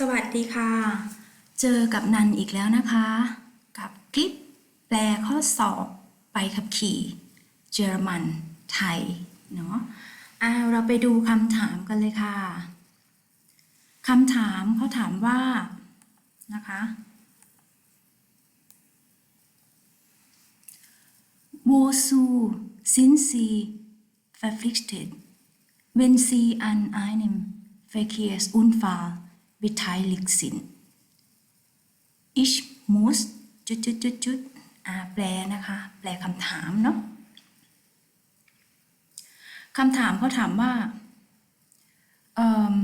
สวัสดีค่ะ เจอกับนันอีกแล้วนะคะ กับคลิปแปลข้อสอบไปขับขี่เยอรมันไทยเนาะอ่าเราไปดูคำถามกันเลยค่ะคำถามเขาถามว่านะคะ Wozu sind Sie verpflichtet, wenn Sie an einem Verkehrsunfall beteiligt sind? Ich muss จุดจุดจุดจุดอ่าแปลนะคะ แปลคำถามเนาะคำถามเขาถามว่าเอิ่ม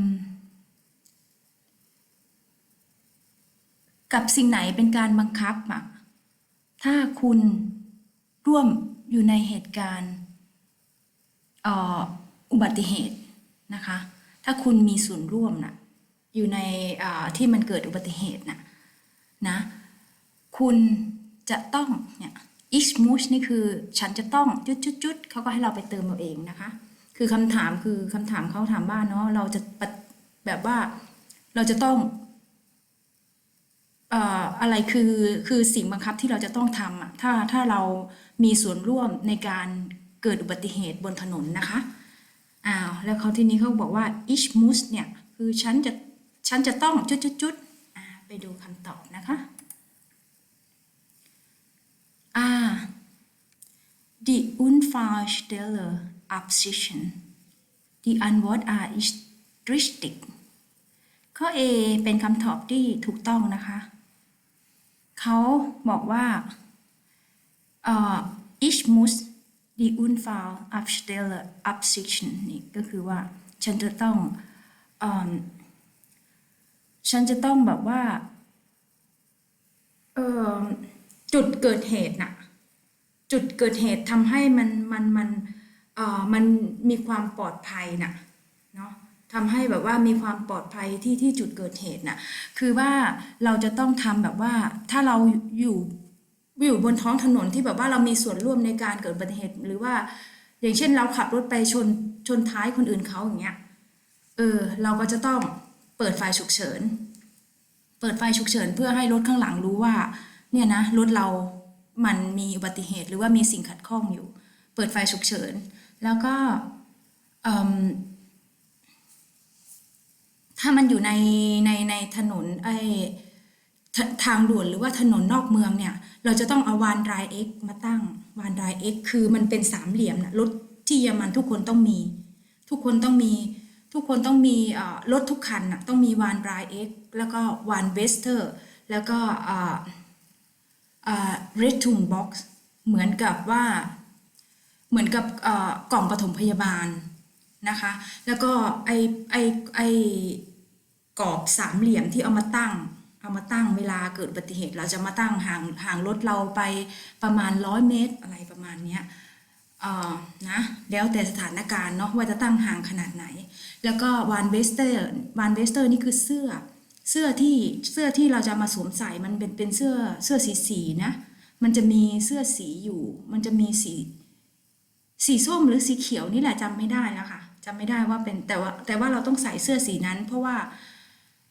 กับสิ่งไหนเป็นการบังคับอะถ้าคุณร่วมอยู่ในเหตุการณ์อุบัติเหตุนะคะ ถ้าคุณมีส่วนร่วมนะ อยู่ในที่มันเกิดอุบัติเหตุนะนะคุณจะต้องเนี่ย ich muss นี่คือฉันจะต้องจุดจุดจุดเขาก็ให้เราไปเติมเอาเองนะคะ คือคำถามคือคำถามเขาถามว่าเนาะเราจะแบบว่าเราจะต้องเอ่ออะไรคือคือสิ่งบังคับที่เราจะต้องทำอะถ้าถ้าเรามีส่วนร่วมในการเกิดอุบัติเหตุบนถนนนะคะอ้าวแล้วเขาทีนี้เขาบอกว่า ich muss เนี่ย คือฉันจะ ฉันจะต้องจุดจุดจุดไปดูคำตอบนะคะอ่า die Unfallstelle absichen die Antwort A ist richtig ข้อ A เป็นคำตอบที่ถูกต้องนะคะ เขาบอกว่าเอ่อ ich muss die Unfall abstelle absichen นี่ก็คือว่าฉันจะต้องอ ฉันจะต้องแบบว่า เออจุดเกิดเหตุน่ะ จุดเกิดเหตุทำให้มันมันมันเอ่อมันมีความปลอดภัยน่ะเนาะทำให้แบบว่ามีความปลอดภัยที่ที่จุดเกิดเหตุน่ะ คือว่าเราจะต้องทำแบบว่า ถ้าเราอยู่อยู่บนท้องถนนที่แบบว่าเรามีส่วนร่วมในการเกิดอุบัติเหตุ หรือว่า อย่างเช่นเราขับรถไปชนชนท้ายคนอื่นเขาอย่างเงี้ย เออ เราก็จะต้อง เปิดไฟฉุกเฉิน เปิดไฟฉุกเฉิน เพื่อให้รถข้างหลังรู้ว่าเนี่ยนะรถเรามันมีอุบัติเหตุหรือว่ามีสิ่งขัดข้องอยู่ เปิดไฟฉุกเฉิน แล้วก็ถ้ามันอยู่ในในในถนนไอ้ททางด่วนหรือว่าถนนนอกเมืองเนี่ย เราจะต้องเอาวานดรายเอ็กมาตั้งวานดรายเอ็กคือมันเป็นสามเหลี่ยมนะรถที่เยอรมันทุกคนต้องมี ทุกคนต้องมี ทุกคนต้องมีรถทุกคันต้องมีวานดรายเอ็กแล้วก็วานเวสเตอร์แล้วก็เอ่อเรดทูมบ็อกซ์เหมือนกับว่าเหมือนกับเอ่อกล่องปฐมพยาบาลนะคะ แล้วก็ไอไอไอกรอบสามเหลี่ยมที่เอามาตั้ง เอามาตั้งเวลาเกิดอุบัติเหตุ เราจะมาตั้งห่างห่างรถเราไปประมาณร้อยเมตรอะไรประมาณเนี้ย นะแล้วแต่สถานการณ์เนาะว่าจะตั้งห่างขนาดไหน แล้วก็วานเวสเตอร์วานเวสเตอร์นี่คือเสื้อเสื้อที่เสื้อที่เราจะมาสวมใส่มันเป็นเป็นเสื้อเสื้อสีสีนะ มันจะมีเสื้อสีอยู่ มันจะมีสี สีส้มหรือสีเขียวนี่แหละจำไม่ได้แล้วค่ะจำไม่ได้ว่าเป็นแต่ว่าแต่ว่าเราต้องใส่เสื้อสีนั้น เพราะว่า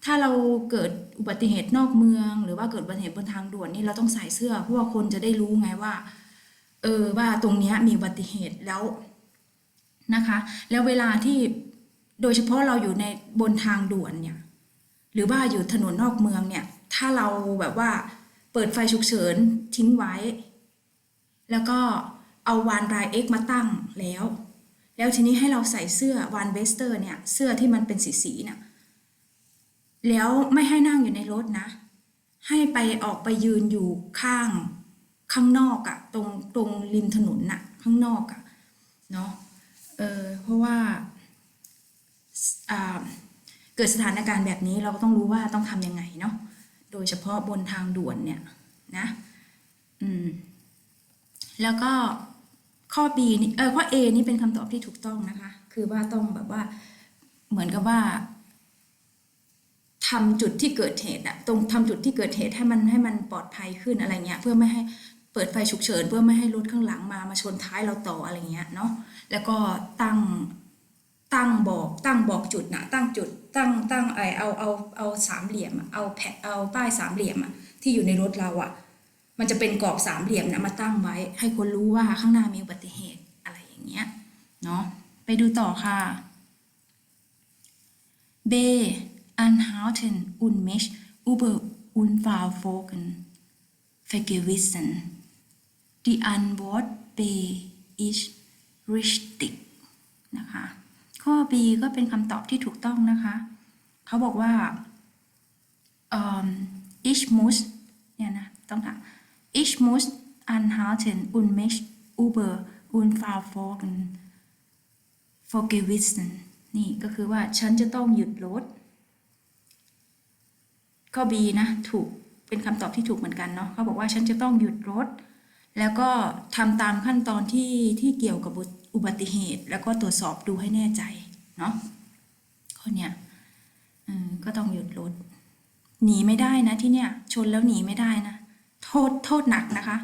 ถ้าเราเกิดอุบัติเหตุนอกเมือง หรือว่าเกิดอุบัติเหตุบนทางด่วนนี่เราต้องใส่เสื้อเพราะว่าคนจะได้รู้ไงว่า เออว่าตรงนี้มีอุบัติเหตุแล้วนะคะ แล้วเวลาที่โดยเฉพาะเราอยู่ในบนทางด่วนเนี่ย หรือว่าอยู่ถนนนอกเมืองเนี่ย ถ้าเราแบบว่าเปิดไฟฉุกเฉินทิ้งไว้ แล้วก็เอาวานรายเอ็กมาตั้งแล้ว แล้วทีนี้ให้เราใส่เสื้อวานเวสเตอร์เนี่ย เสื้อที่มันเป็นสีสีเนี่ยแล้วไม่ให้นั่งอยู่ในรถนะ ให้ไปออกไปยืนอยู่ข้าง ข้างนอกอะตรงตรงริมถนนน่ะ ข้างนอกอะเนาะเออเพราะว่าอ่าเกิดสถานการณ์แบบนี้เราก็ต้องรู้ว่าต้องทำยังไงเนาะโดยเฉพาะบนทางด่วนเนี่ยนะอืมแล้วก็ข้อ B นี่เออข้อ A นี่เป็นคำตอบที่ถูกต้องนะคะ คือว่าต้องแบบว่าเหมือนกับว่าทำจุดที่เกิดเหตุอะตรงทำจุดที่เกิดเหตุให้มันให้มันปลอดภัยขึ้นอะไรเงี้ย เพื่อไม่ให้ เปิดไฟฉุกเฉินเพื่อไม่ให้รถข้างหลังมามาชนท้ายเราต่ออะไรเงี้ยเนาะแล้วก็ตั้งตั้งบอกตั้งบอกจุดนะตั้งจุดตั้งตั้งไอเอาเอาเอาสามเหลี่ยมอะเอาแผ่นเอาป้ายสามเหลี่ยมอะที่อยู่ในรถเราอะมันจะเป็นกรอบสามเหลี่ยมนะมาตั้งไว้ ให้คนรู้ว่าข้างหน้ามีอุบัติเหตุอะไรอย่างเงี้ยเนาะไปดูต่อค่ะ B anhalten und mich über Unfallfolgen vergewissen Die Antwort B ist richtig นะคะ ข้อ B ก็เป็นคำตอบที่ถูกต้องนะคะ เขาบอกว่าเอ่อ ich muss เนี่ยนะ ต้องถาม ich muss anhalten und mich über Unfallfolgen vergewissen นี่ก็คือว่าฉันจะต้องหยุดรถ ข้อ B นะ ถูก เป็นคำตอบที่ถูกเหมือนกันเนาะ เขาบอกว่าฉันจะต้องหยุดรถ แล้วก็ทำตามขั้นตอนที่ที่เกี่ยวกับอุบัติเหตุ แล้วก็ตรวจสอบดูให้แน่ใจเนาะข้อเนี้ยก็ต้องหยุดรถหนีไม่ได้นะที่เนี้ยชนแล้วหนีไม่ได้นะโทษโทษหนักนะคะ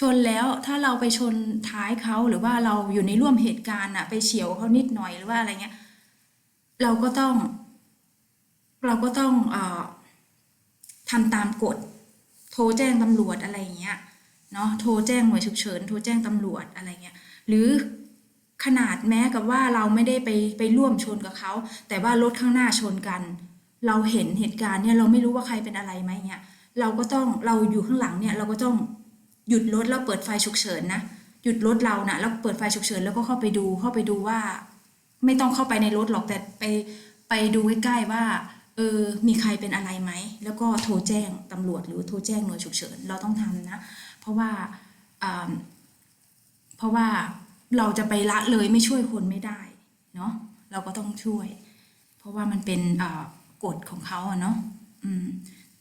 ชนแล้วถ้าเราไปชนท้ายเขาหรือว่าเราอยู่ในร่วมเหตุการณ์อะไปเฉียวเขานิดหน่อยหรือว่าอะไรเงี้ย เราก็ต้อง เราก็ต้องเอ่อทำตามกฎ โทรแจ้งตำรวจอะไรอย่างเงี้ย เนาะโทรแจ้งหน่วยฉุกเฉินโทรแจ้งตำรวจอะไรเงี้ยหรือขนาดแม้กับว่าเราไม่ได้ไปไปร่วมชนกับเขาแต่ว่ารถข้างหน้าชนกัน เราเห็นเหตุการณ์เนี่ยเราไม่รู้ว่าใครเป็นอะไรไหมเนี่ยเราก็ต้องเราอยู่ข้างหลังเนี่ยเราก็ต้องหยุดรถแล้วเปิดไฟฉุกเฉินนะหยุดรถเรานะแล้วเปิดไฟฉุกเฉินแล้วก็เข้าไปดูเข้าไปดูว่า ไม่ต้องเข้าไปในรถหรอกแต่ไปไปดูใกล้ๆว่าเออมีใครเป็นอะไรไหม แล้วก็โทรแจ้งตำรวจหรือโทรแจ้งหน่วยฉุกเฉิน เราต้องทำนะ ราะว่าเพราะว่าเราจะไปละเลยไม่ช่วยคนไม่ได้เนาะเราก็ต้องช่วย เพราะว่ามันเป็นกฎของเขาอะเนาะ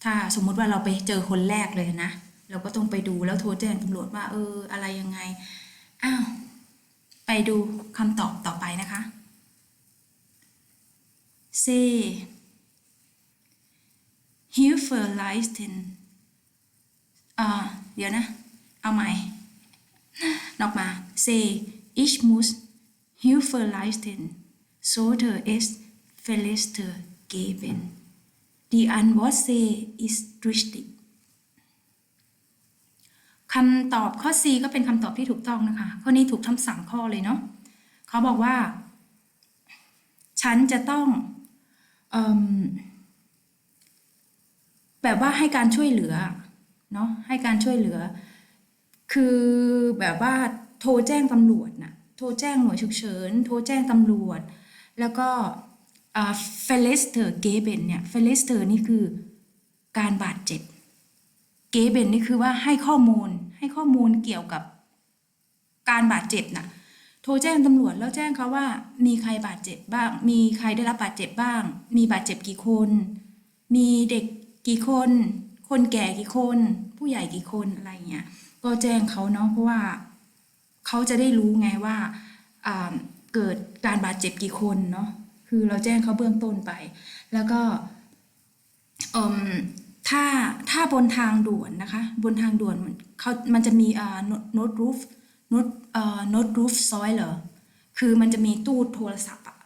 ถ้าสมมุติว่าเราไปเจอคนแรกเลยนะ เราก็ต้องไปดูแล้วโทรแจ้งตำรวจว่า เออ อะไรยังไงอ้าวไปดูคำตอบต่อไปนะคะ C Hilferleisten อ่าเดี๋ยวนะ เอาใหม่นอกมา C Ich muss Hilferleisten sollte es Verletzte geben Die Antwort C ist richtig คำตอบข้อ C ก็เป็นคำตอบที่ถูกต้องนะคะ ข้อนี้ถูกทั้งสามข้อเลยเนาะเขาบอกว่า ฉันจะต้องอแบบว่าให้การช่วยเหลือ เนาะให้การช่วยเหลือ คือแบบว่าโทรแจ้งตำรวจน่ะโทรแจ้งหน่วยฉุกเฉิน โทรแจ้งตำรวจ แล้วก็เฟลสเตอร์เกเบนเนี่ยเฟลสเตอร์นี่คือการบาดเจ็บเกเบนนี่คือว่าให้ข้อมูลให้ข้อมูลเกี่ยวกับการบาดเจ็บน่ะโทรแจ้งตำรวจแล้วแจ้งเขาว่า มีใครบาดเจ็บบ้าง มีใครได้รับบาดเจ็บบ้าง มีบาดเจ็บกี่คน มีเด็กกี่คน คนแก่กี่คน ผู้ใหญ่กี่คนอะไรเงี้ยก็แจ้งเขาเนาะเพราะว่าเขาจะได้รู้ไงว่าเกิดการบาดเจ็บกี่คนเนาะคือเราแจ้งเขาเบื้องต้นไป แล้วก็ถ้าถ้าบนทางด่วนนะคะ บนทางด่วนมันเขามันจะมีโน้ตรูฟโน้ตเอ่อโน้ตรูฟซอยเหรอคือมันจะมีตู้โทรศัพท์อะ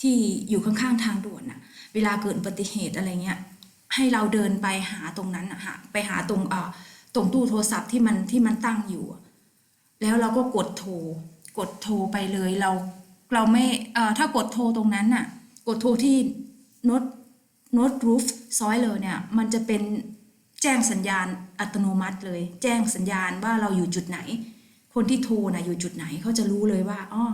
ที่อยู่ข้างๆทางด่วนอะเวลาเกิดอุบัติเหตุอะไรเงี้ย ให้เราเดินไปหาตรงนั้นอะหาไปหาตรงเอ่อตรงตู้โทรศัพท์ที่มันที่มันตั้งอยู่ แล้วเราก็กดโทร กดโทรไปเลยเราเราไม่เอ่อถ้ากดโทรตรงนั้นน่ะ กดโทรที่โน้ตโน้ตรูฟซอยเลยเนี่ย มันจะเป็นแจ้งสัญญาณอัตโนมัติเลย แจ้งสัญญาณว่าเราอยู่จุดไหน คนที่โทรนะอยู่จุดไหนเขาจะรู้เลยว่าอ๋อ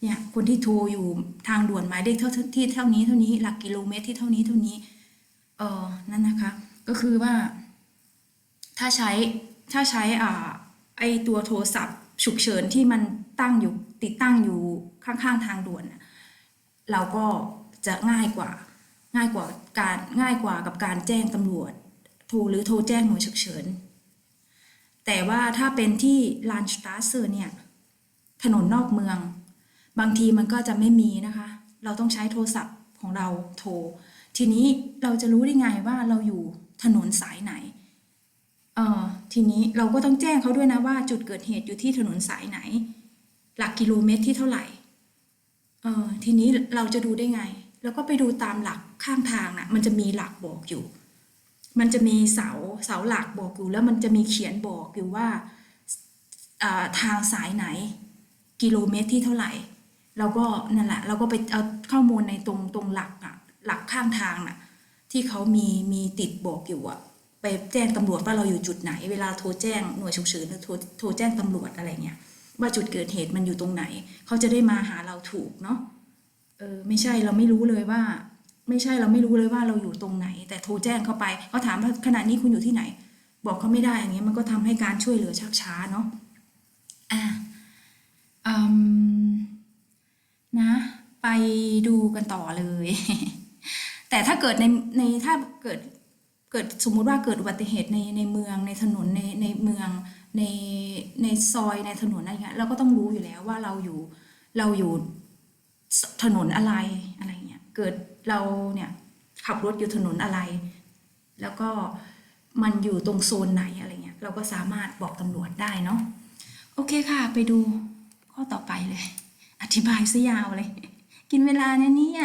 เนี่ยคนที่โทรอยู่ทางด่วนหมายเลขเท่าที่เท่านี้เท่านี้หลักกิโลเมตรที่เท่านี้เท่านี้ เออนั่นนะคะ ก็คือว่า ถ้าใช้ถ้าใช้อ่าไอตัวโทรศัพท์ ฉุกเฉินที่มันตั้งอยู่ติดตั้งอยู่ข้างๆทางด่วน เราก็จะง่ายกว่าง่ายกว่าการง่ายกว่ากับการแจ้งตำรวจ โทรหรือโทรแจ้งหน่วยฉุกเฉิน แต่ว่าถ้าเป็นที่ลานสตาร์เซอร์เนี่ย ถนนนอกเมือง บางทีมันก็จะไม่มีนะคะ เราต้องใช้โทรศัพท์ของเราโทร ทีนี้เราจะรู้ได้ไงว่าเราอยู่ถนนสายไหนเออทีนี้เราก็ต้องแจ้งเขาด้วยนะว่าจุดเกิดเหตุอยู่ที่ถนนสายไหน หลักกิโลเมตรที่เท่าไหร่เออทีนี้เราจะดูได้ไง แล้วก็ไปดูตามหลักข้างทางน่ะมันจะมีหลักบอกอยู่ มันจะมีเสาเสาหลักบอกอยู่ แล้วมันจะมีเขียนบอกอยู่ว่าอ่าทางสายไหน กิโลเมตรที่เท่าไหร่เราก็นั่นแหละเราก็ไปเอาข้อมูลในตรงตรงหลักอะ หลักข้างทางน่ะที่เขามีมีติดบอกอยู่อะไปแจ้งตำรวจว่าเราอยู่จุดไหน เวลาโทรแจ้งหน่วยฉุกเฉินหรือโทรโทรแจ้งตำรวจอะไรเงี้ยว่าจุดเกิดเหตุมันอยู่ตรงไหน เขาจะได้มาหาเราถูกเนาะเออไม่ใช่เราไม่รู้เลยว่า ไม่ใช่เราไม่รู้เลยว่าเราอยู่ตรงไหน แต่โทรแจ้งเข้าไปเขาถามว่าขณะนี้คุณอยู่ที่ไหน บอกเขาไม่ได้อย่างเงี้ยมันก็ทำให้การช่วยเหลือชักช้าเนาะอะอืมนะ ไปดูกันต่อเลย แต่ถ้าเกิดในในถ้าเกิดเกิดสมมุติว่าเกิดอุบัติเหตุในในเมืองในถนนในในเมืองในในซอยในถนนอะไรเงี้ยเราก็ต้องรู้อยู่แล้วว่าเราอยู่เราอยู่ถนนอะไรอะไรเงี้ยเกิดเราเนี่ยขับรถอยู่ถนนอะไร แล้วก็มันอยู่ตรงโซนไหนอะไรเงี้ยเราก็สามารถบอกตำรวจได้เนาะโอเคค่ะ ไปดูข้อต่อไปเลย อธิบายซะยาวเลย กินเวลาเนี่ยเนี่ย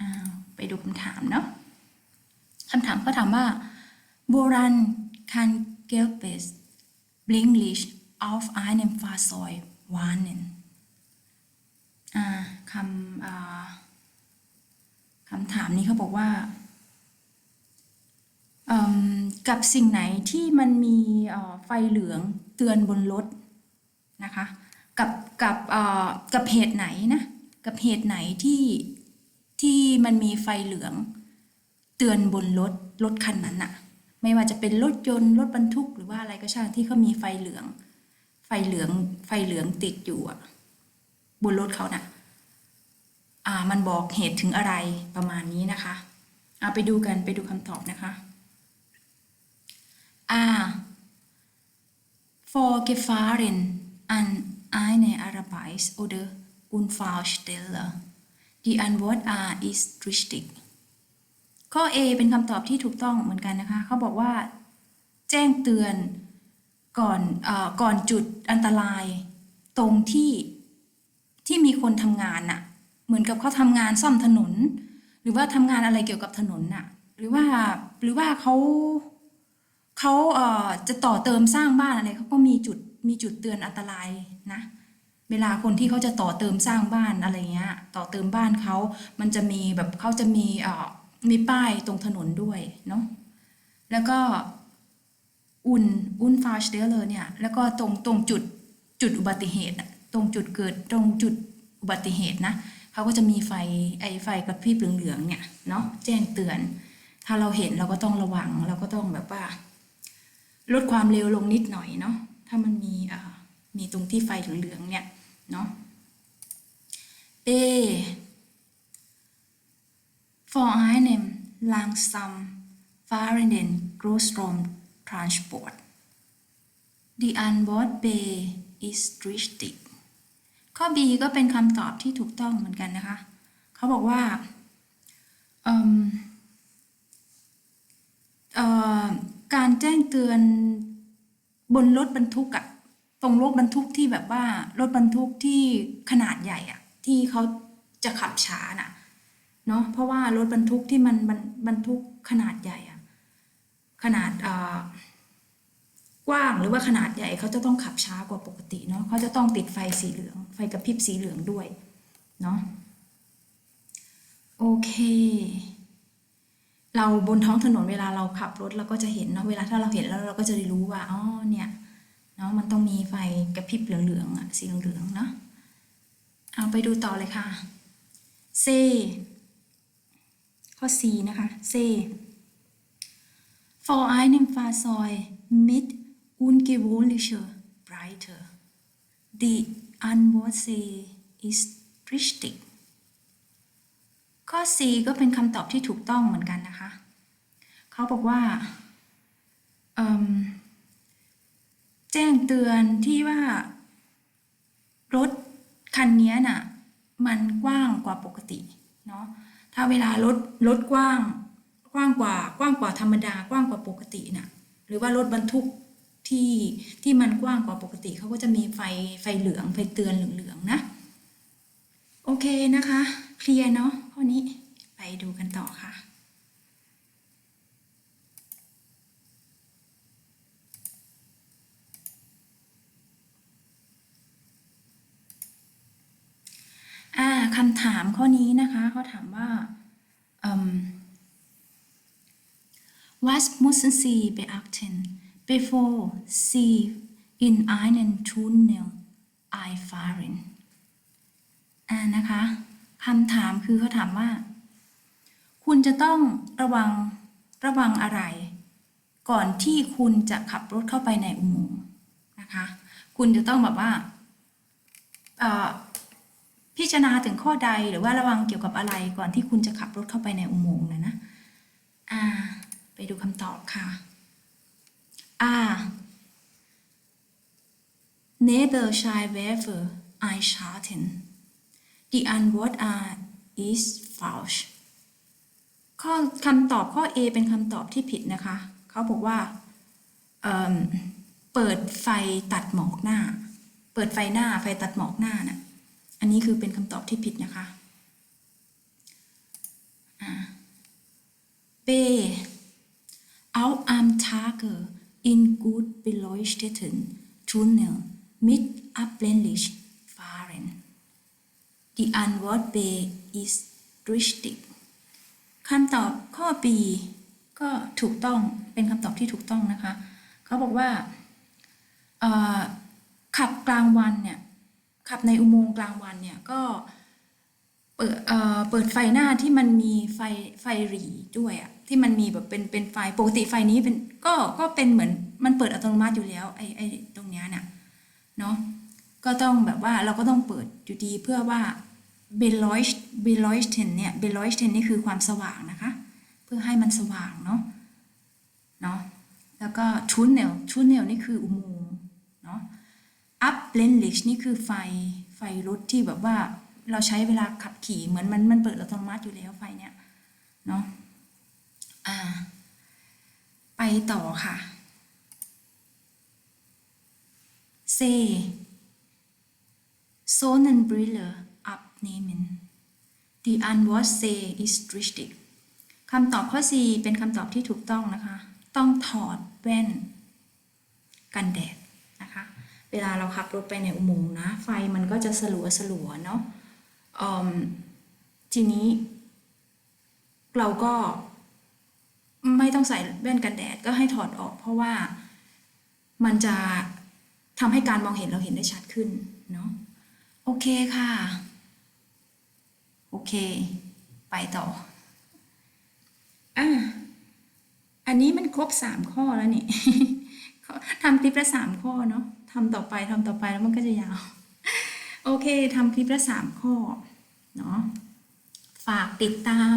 อ้าวไปดูคำถามเนาะคำถามก็ถามว่า Woran kan Gelbes Blinklicht auf einem Fahrzeug warnen อ่าคำคำถามนี้เขาบอกว่ากับสิ่งไหนที่มันมีไฟเหลืองเตือนบนรถนะคะกับกับกับเหตุไหนนะกับเหตุไหนที่ที่มันมีไฟเหลือง เตือนบนรถรถคันนั้นอะไม่ว่าจะเป็นรถยนต์รถบรรทุกหรือว่าอะไรก็ช่างที่เขามีไฟเหลือง ไฟเหลืองไฟเหลืองติดอยู่อะบนรถเขาน่ะอ่ามันบอกเหตุถึงอะไรประมาณนี้นะคะเอาไปดูกันไปดูคำตอบนะคะ A. Vorgefahren an eine Arbeits- oder Unfallstelle. Die Antwort A ist richtig. ข้อ A เป็นคำตอบที่ถูกต้องเหมือนกันนะคะ เขาบอกว่า แจ้งเตือนก่อนอก่อนจุดอันตราย ตรงที่ที่มีคนทำงานน่ะ เหมือนกับเขาทำงานซ่อมถนน หรือว่าทำงานอะไรเกี่ยวกับถนนน่ะ หรือว่าหรือว่าเขาเขาเอ่อจะต่อเติมสร้างบ้านอะไรเขาก็มีจุดมีจุดเตือนอันตรายนะ เวลาคนที่เขาจะต่อเติมสร้างบ้านอะไรเงี้ย ต่อเติมบ้านเขามันจะมีแบบเขาจะมีเอ่อ มีป้ายตรงถนนด้วยเนาะแล้วก็อุ่นอุ่นฟาสเดเลอร์เนี่ย แล้วก็ตรงตรงจุดจุดอุบัติเหตุตรงจุดเกิดตรงจุดอุบัติเหตุนะเขาก็จะมีไฟไอไฟกระพริบเหลืองๆเนี่ยเนาะแจ้งเตือน ถ้าเราเห็นเราก็ต้องระวังเราก็ต้องแบบว่า ลดความเร็วลงนิดหน่อยเนาะถ้ามันมีอ่ามีตรงที่ไฟเหลืองๆเนี่ยเนาะ B vor einem langsam fahrenden Großraumtransport Die Antwort B ist richtig ข้อ B ก็เป็นคำตอบที่ถูกต้องเหมือนกันนะคะ เขาบอกว่าการแจ้งเตือนบนรถบรรทุกอะตรงรถบรรทุกที่แบบว่ารถบรรทุกที่ขนาดใหญ่อะที่เขาจะขับช้าน่ะ เนาะเพราะว่ารถบรรทุกที่มันบรรทุกขนาดใหญ่อะขนาดกว้างหรือว่าขนาดใหญ่เขาจะต้องขับช้ากว่าปกติเนาะเขาจะต้องติดไฟสีเหลือง ไฟกระพริบสีเหลืองด้วยเนาะโอเค เราบนท้องถนนเวลาเราขับรถเราก็จะเห็นเนาะเวลาถ้าเราเห็นแล้วเราก็จะได้รู้ว่าอ๋อเนี่ยเนาะมันต้องมีไฟกระพริบเหลืองๆอะสีเหลืองๆเนาะเอาไปดูต่อเลยค่ะ C ข้อ C นะคะ C For einem Fahrzeug mit ungewöhnlicher Breite Die Antwort C ist richtig ข้อ C ก็เป็นคำตอบที่ถูกต้องเหมือนกันนะคะ เขาบอกว่าแจ้งเตือนที่ว่า รถคันนี้น่ะ มันกว้างกว่าปกติเนาะ ถ้าเวลารถรถกว้างกว้างกว่ากว้างกว่าธรรมดากว้างกว่าปกติน่ะหรือว่ารถบรรทุกที่ที่มันกว้างกว่าปกติเขาก็จะมีไฟไฟเหลืองไฟเตือนเหลืองๆนะ โอเคนะคะ เคลียร์เนาะข้อนี้ไปดูกันต่อค่ะ อ่าคำถามข้อนี้นะคะเขาถามว่า was müssen Sie beachten, bevor Sie in einen Tunnel einfahren? อ่านะคะคำถามคือเขาถามว่า คุณจะต้องระวังระวังอะไร ก่อนที่คุณจะขับรถเข้าไปในอุโมงค์นะคะ คุณจะต้องแบบว่า พิจารณาถึงข้อใดหรือว่าระวังเกี่ยวกับอะไรก่อนที่คุณจะขับรถเข้าไปในอุโมงค์นะนะอ่า ไปดูคำตอบค่ะอ่า Neighbor shy weather I schatten The antwort are is false ข้อคำตอบข้อ A เป็นคำตอบที่ผิดนะคะ เขาบอกว่าเเปิดไฟตัดหมอกหน้า เปิดไฟหน้าไฟตัดหมอกหน้าน่ะ อันนี้คือเป็นคำตอบที่ผิดนะคะอ่า B Out am Tage in gut beleuchteten Tunnel mit abblendlich fahren Die Antwort B ist richtig คำตอบข้อ B ก็ถูกต้องเป็นคำตอบที่ถูกต้องนะคะ เขาบอกว่าขับกลางวันเนี่ย ขับในอุโมงค์กลางวันเนี่ยก็เปิดเอ่อเปิดไฟหน้าที่มันมีไฟไฟหรีด้วยอะที่มันมีแบบเป็นเป็นไฟปกติไฟนี้เป็นก็ก็เป็นเหมือนมันเปิดอัตโนมัติอยู่แล้วไอไอตรงเนี้ยเนี่ยเนาะก็ต้องแบบว่าเราก็ต้องเปิดอยู่ดีเพื่อว่า b e l o i c h b e l o i c h t e n เนี่ย b e l o i c h t e n นี่คือความสว่างนะคะ เพื่อให้มันสว่างเนาะเนาะแล้วก็ tunnel tunnel นี่คืออุโมง up l e n l i c h นี่คือไฟไฟรถที่แบบว่าเราใช้เวลาขับขี่เหมือนมันมันเปิดอัตโนมัติอยู่แล้วไฟเนี่ยเนาะอ่า ไปต่อค่ะ C Sonnenbrille abnehmen Die Antwort C ist richtig คำตอบข้อ C เป็นคำตอบที่ถูกต้องนะคะ ต้องถอดแว่น กันแดด วลาเราขับรถไปในอุโมงค์นะ ไฟมันก็จะสลัวสลัวเนาะทีนี้ เราก็ไม่ต้องใส่แว่นกันแดดก็ให้ถอดออก เพราะว่ามันจะทำให้การมองเห็นเราเห็นได้ชัดขึ้นเนาะโอเคค่ะ โอเค ไปต่ออะอันนี้มันครบสามข้อแล้วนี่ทำคลิปละสามข้อเนาะทำต่อไปทำต่อไปแล้วมันก็จะยาว โอเคทำคลิปละสามข้อเนาะฝากติดตาม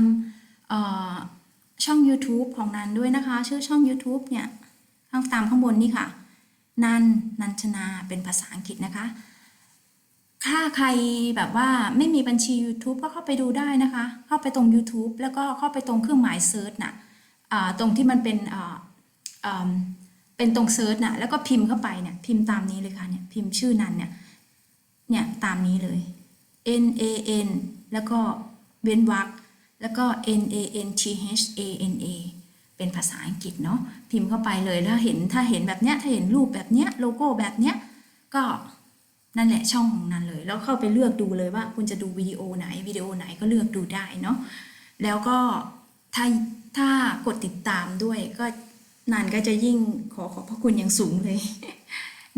ช่อง YouTube ของนันด้วยนะคะ ชื่อช่อง YouTube เนี่ยข้างตามข้างบนนี่ค่ะ นันนันชนาเป็นภาษาอังกฤษนะคะ ถ้าใครแบบว่าไม่มีบัญชี YouTube ก็เข้าไปดูได้นะคะ เข้าไปตรง YouTube แล้วก็เข้าไปตรงเครื่องหมายเซิร์ชน่ะตรงที่มันเป็นอ่อ เป็นตรงเซิร์ชน่ะแล้วก็พิมพ์เข้าไปเนี่ยพิมพ์ตามนี้เลยค่ะเนี่ยพิมพ์ชื่อนันเนี่ยเนี่ยตามนี้เลย N A N แล้วก็เว้นวรรคแล้วก็ N A N T H A N A เป็นภาษาอังกฤษเนาะพิมพ์เข้าไปเลยแล้วเห็นถ้าเห็นแบบเนี้ยถ้าเห็นรูปแบบเนี้ยโลโก้แบบเนี้ยก็นั่นแหละช่องของนันเลย แล้วเข้าไปเลือกดูเลยว่าคุณจะดูวิดีโอไหนวิดีโอไหนก็เลือกดูได้เนาะแล้วก็ถ้าถ้ากดติดตามด้วยก็ นันก็จะยิ่งขอขอบพระคุณอย่างสูงเลย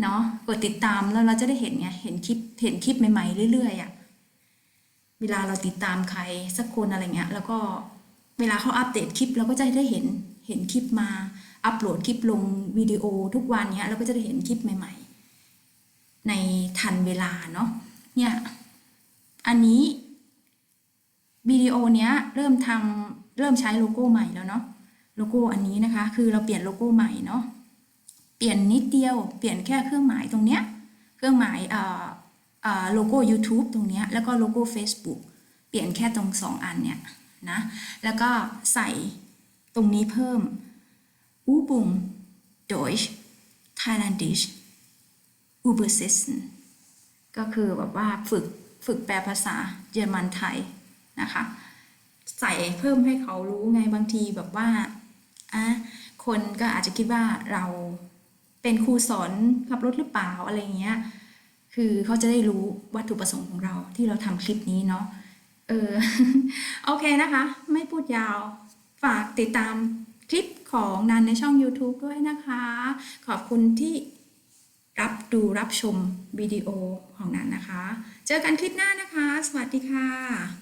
เนาะกดติดตามแล้วเราจะได้เห็นไงเห็นคลิปเห็นคลิปใหม่ๆเรื่อยๆอะ่ะเวลาเราติดตามใครสักคนอะไรเงี้ยแล้วก็เวลาเขาอัปเดตคลิปเราก็จะได้เห็นเห็นคลิปมาอัปโหลดคลิปลงวิดีโอทุกวันเนี้ยเราก็จะได้เห็นคลิปใหม่ ๆ ในทันเวลาเนาะเนี่ยอันนี้วิดีโอเนี้ยเริ่มทำเริ่มใช้โลโก้ใหม่แล้วเนาะ โลโก้อันนี้นะคะ คือเราเปลี่ยนโลโก้ใหม่เนาะเปลี่ยนนิดเดียวเปลี่ยนแค่เครื่องหมายตรงเนี้ยเครื่องหมายเอ่อเอ่อโลโก้ YouTube ตรงเนี้ยแล้วก็โลโก้ Facebook เปลี่ยนแค่ตรงสองอันเนี่ยนะแล้วก็ใส่ตรงนี้เพิ่มอูบุง Deutsch Thailandisch Übersetzen ก็คือแบบว่าฝึกฝึกแปลภาษาเยอรมันไทยนะคะ ใส่เพิ่มให้เขารู้ไงบางทีแบบว่า อะคนก็อาจจะคิดว่าเราเป็นครูสอนขับรถหรือเปล่าอะไรเงี้ย คือเขาจะได้รู้วัตถุประสงค์ของเราที่เราทำคลิปนี้เนาะ เออ โอเคนะคะ ไม่พูดยาว ฝากติดตามคลิปของนันในช่อง YouTube ด้วยนะคะ ขอบคุณที่รับดูรับชมวิดีโอของนันนะคะ เจอกันคลิปหน้านะคะ สวัสดีค่ะ